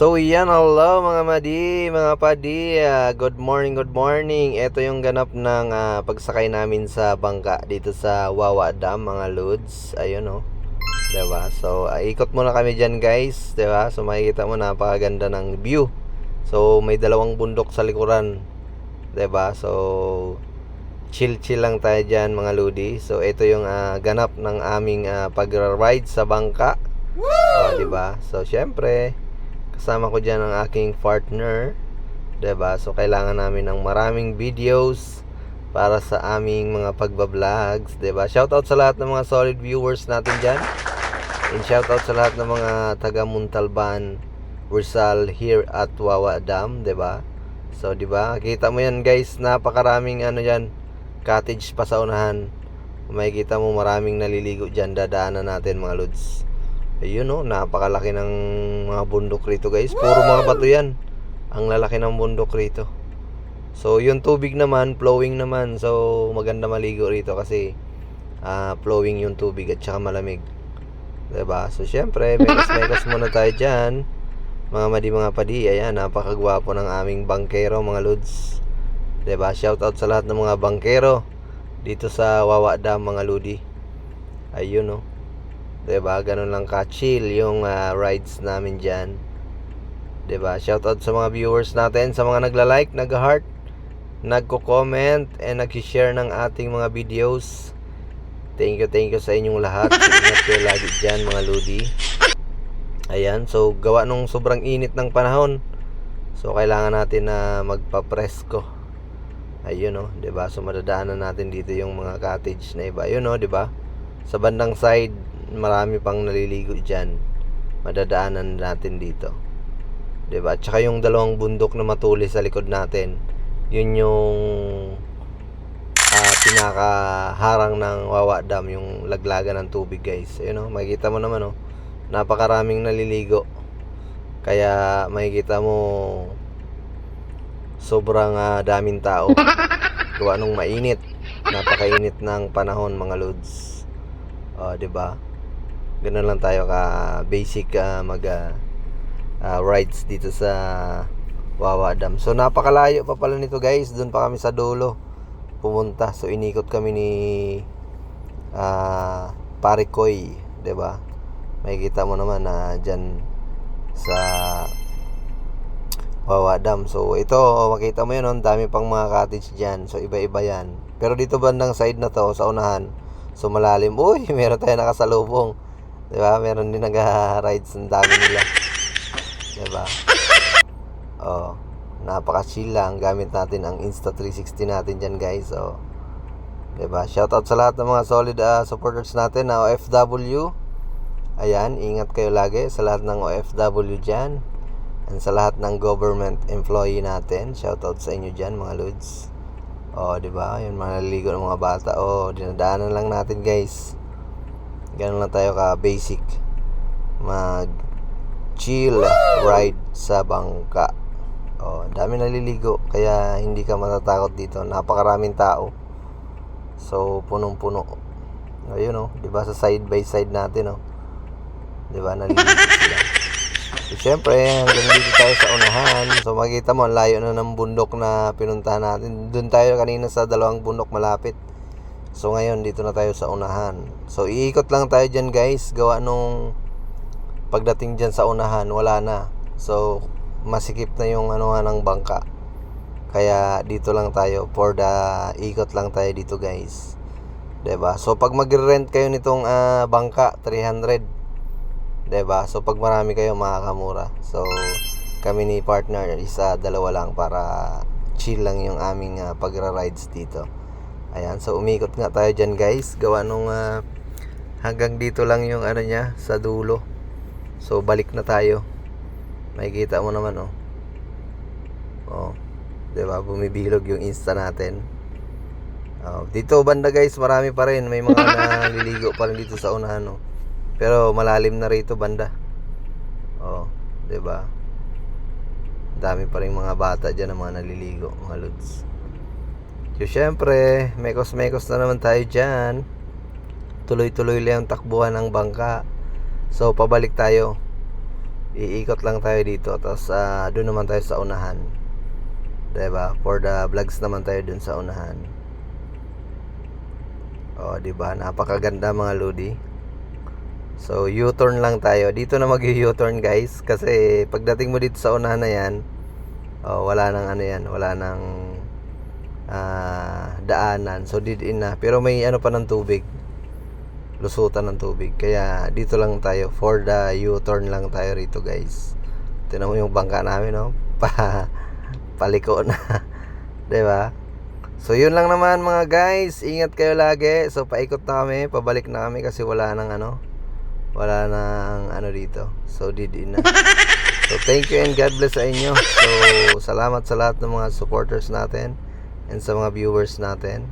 So yan, hello mga madi, mga padi. Ah, good morning, good morning. Ito yung ganap ng ah, pagsakay namin sa bangka dito sa Wawa Dam, mga loads. Ayun oh. 'Di ba? So, ah, ikot muna kami diyan, guys, 'di ba? So makikita mo napakaganda ng view. So, may dalawang bundok sa likuran. 'Di ba? So, chill-chill lang tayo diyan, mga lodi. So, ito yung ah, ganap ng aming ah, pag-ride sa bangka. Oh, 'di ba? So, syempre, kasama ko diyan ang aking partner, ba? So kailangan namin ng maraming videos para sa aming mga pagba-vlogs, 'di ba? Shoutout sa lahat ng mga solid viewers natin diyan. And shoutout sa lahat ng mga taga Muntalban, Rizal here at Wawa Dam, 'di ba? So 'di ba? Kita mo 'yan, guys, napakaraming ano diyan, cottage pa sa unahan. Makikita mo maraming naliligo diyan, dadaanan natin mga lods. Ayun oh, napakalaki ng mga bundok rito guys. Puro mga bato yan. Ang lalaki ng bundok rito. So yung tubig naman, flowing naman. So maganda maligo rito kasi ah, flowing yung tubig at saka malamig. 'Di ba? So syempre, mekas-mekas muna tayo diyan. Mga madi mga padi, ayan, napakagwapo ng aming bangkero mga lods. 'Di ba? Shoutout sa lahat ng mga bangkero dito sa Wawa Dam mga lodi. Ayun oh. 'Di ba? Ganun lang ka-chill yung ah, rides namin diyan. 'Di ba? Shoutout sa mga viewers natin, sa mga nagla-like, nag-heart, nagko-comment and nag-share ng ating mga videos. Thank you, thank you sa inyong lahat. Ingat kayo lagi diyan mga lodi. Ayan, so gawa nung sobrang init ng panahon. So kailangan natin na magpa-presko. Ayun oh, 'di ba? So madadaanan natin dito yung mga cottage na iba. Ayun oh, 'di ba? Sa bandang side, marami pang naliligo diyan. Madadaanan natin dito. 'Di ba? Tsaka yung dalawang bundok na matulis sa likod natin. Yun yung ah, pinakaharang ng Wawa Dam, yung laglagan ng tubig, guys. Ayun oh, makikita mo naman oh. Napakaraming naliligo. Kaya makikita mo sobrang ah, daming tao. Gawa nung mainit. Napakainit ng panahon, mga lods. Oh, 'di ba? Ganun lang tayo ka basic ah, mag ah, ah, rides dito sa Wawa Dam. So napakalayo pa pala nito, guys. Doon pa kami sa dulo pumunta. So inikot kami ni ah Pare Koy, 'di ba? Makikita mo naman na diyan sa Wawa Dam. So ito, makita mo 'yun, oh, ang dami pang mga cottage diyan. So iba-iba 'yan. Pero dito bandang side na 'to sa unahan. So malalim. Uy, meron tayo nakasalubong. 'Di ba? Meron din nag-rides ang dami nila. 'Di ba? Oh, napaka-chill lang. Gamit natin ang Insta360 natin diyan, guys. So, 'di ba? Shoutout sa lahat ng mga solid ah, supporters natin na OFW. Ayan, ingat kayo lagi sa lahat ng OFW diyan. And sa lahat ng government employee natin, shoutout sa inyo diyan, mga lods. Oh, 'di ba? Yun mga ng mga bata. Oh, dinadaanan lang natin, guys. Ganun lang tayo ka basic. Mag chill ride sa bangka. Oh, dami naliligo kaya hindi ka matatakot dito. Napakaraming tao. So, punong-puno. Ayun oh, 'di ba sa side by side natin oh. 'Di ba naliligo sila. So, syempre, hanggang dito tayo sa unahan. So, makikita mo, layo na ng bundok na pinuntahan natin. Doon tayo kanina sa dalawang bundok malapit. So, ngayon, dito na tayo sa unahan. So, iikot lang tayo dyan, guys. Gawa nung pagdating dyan sa unahan, wala na. So, masikip na yung anuhan ng bangka. Kaya, dito lang tayo. For the ikot lang tayo dito, guys. 'Di ba So, pag mag-rent kayo nitong ah, bangka, 300 'Diba? So pag marami kayo makakamura. So kami ni partner isa dalawa lang para chill lang yung aming uh, pagra-rides dito. Ayan, so umikot nga tayo diyan, guys. Gawa nung ah, hanggang dito lang yung ano niya sa dulo. So balik na tayo. Makikita mo naman oh. Oh. 'Di ba? Bumibilog yung Insta natin. Oh, dito banda guys, marami pa rin. May mga naliligo pa rin dito sa unahan oh. Pero malalim na rito banda. Oh, 'di ba? Dami pa rin mga bata diyan na mga naliligo, mga lods. So syempre, mekos-mekos na naman tayo diyan. Tuloy-tuloy lang ang takbuhan ng bangka. So pabalik tayo. iikot lang tayo dito tapos ah, doon naman tayo sa unahan. 'di ba for the vlogs naman tayo doon sa unahan. Oh 'di ba napakaganda mga lodi so U-turn lang tayo. Dito na mag U-turn guys. Kasi pagdating mo dito sa unahan na yan oh, wala nang ano yan. Wala nang ah, daanan so did in na pero may ano pa ng tubig lusutan ng tubig. Kaya dito lang tayo for the U-turn lang tayo rito guys. Tingnan mo yung bangka namin no. Pa paliko na. 'Di ba? So yun lang naman mga guys. Ingat kayo lagi. So paikot na kami, pabalik na kami kasi wala nang ano. Wala nang ano dito. So did in na. So thank you and God bless sa inyo. So salamat sa lahat ng mga supporters natin and sa mga viewers natin.